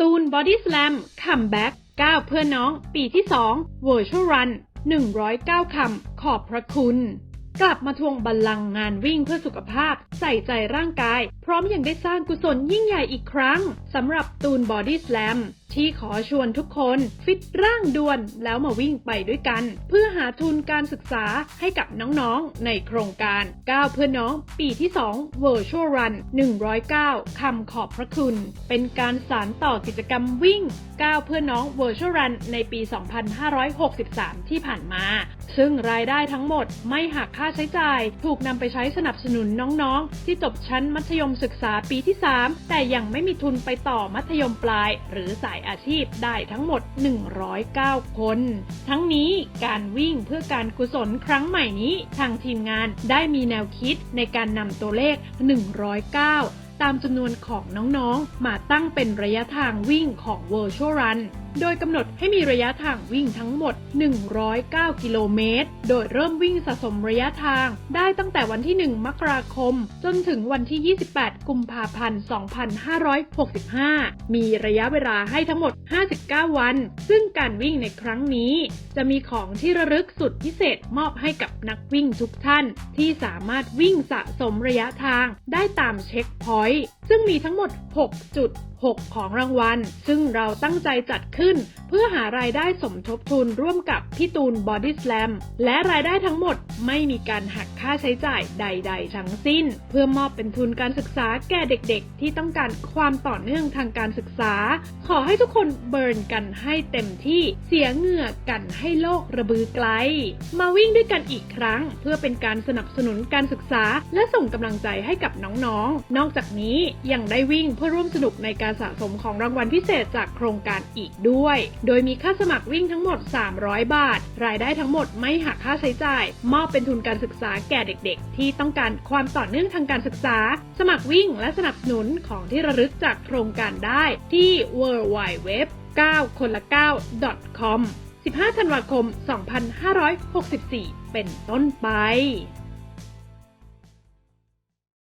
ตูนบอดี้สแลมคัมแบ็ก9เพื่อนน้อง ปีที่2 Virtual Run 109 คำ ขอบพระคุณ กลับมาทวงบัลลังก์งานวิ่งเพื่อสุขภาพใส่ใจร่างกาย พร้อมยังได้สร้างกุศลยิ่งใหญ่อีกครั้งสำหรับตูนบอดี้ส a ลมที่ขอชวนทุกคนฟิตร่างด่วนแล้วมาวิ่งไปด้วยกัน เพื่อหาทุนการศึกษาให้กับน้องๆในโครงการ 9 เพื่อนน้องปีที่ 2 Virtual Run 109 คำขอบพระคุณ เป็นการสานต่อกิจกรรมวิ่ง 9 เพื่อนน้อง Virtual Run ในปี 2563 ที่ผ่านมา ซึ่งรายได้ทั้งหมดไม่หักค่าใช้จ่าย ถูกนำไปใช้สนับสนุนน้องๆที่จบชั้นมัธยมศึกษาปีที่ 3 แต่ยังไม่มีทุนไปต่อมัธยมปลาย หรือสายอาชีพได้ทั้งหมด 109 คน ทั้งนี้การวิ่งเพื่อการกุศลครั้งใหม่นี้ทางทีมงานได้มีแนวคิดในการนำตัวเลข 109 ตามจำนวนของน้องๆ มาตั้งเป็นระยะทางวิ่งของ Virtual Run โดยกำหนดให้มีระยะทางวิ่งทั้งหมด 109 กิโลเมตร โดยเริ่มวิ่งสะสมระยะทางได้ตั้งแต่วันที่ 1 มกราคม จนถึงวันที่ 28 กุมภาพันธ์ 2565 มีระยะเวลาให้ทั้งหมด 59 วัน ซึ่งการวิ่งในครั้งนี้ จะมีของที่ระลึกสุดพิเศษมอบให้กับนักวิ่งทุกท่าน ที่สามารถวิ่งสะสมระยะทางได้ตามเช็คพอยต์ซึ่งมีทั้งหมด6จุด6ของรางวัล ซึ่งเราตั้งใจจัดขึ้นเพื่อหารายได้สมทบทุนร่วมกับพี่ตูนบอดี้ส a ลมและรายได้ทั้งหมดไม่มีการหักค่าใช้จ่ายใด ๆ ทั้งสิ้น เพื่อมอบเป็นทุนการศึกษาแก่เด็กๆ ที่ต้องการความต่อเนื่องทางการศึกษา ขอให้ทุกคนเบิร์นกันให้เต็มที่เสียเหงื่อกันให้โลกระบือไกล มาวิ่งด้วยกันอีกครั้ง เพื่อเป็นการสนับสนุนการศึกษา และส่งกำลังใจให้กับน้องๆ นอกจากนี้ยังได้วิ่งเพื่อร่วมสนุกในการสะสมของรางวัลพิเศษจากโครงการอีกด้วยโดยมีค่าสมัครวิ่งทั้งหมด 300 บาท รายได้ทั้งหมดไม่หักค่าใช้จ่าย มอบเป็นทุนการศึกษาแก่เด็กๆ ที่ต้องการความต่อเนื่องทางการศึกษา สมัครวิ่งและสนับสนุนของที่ระลึกจากโครงการได้ที่ w w w 9คนละ9 com 15 ธันวาคม 2564 เป็นต้นไป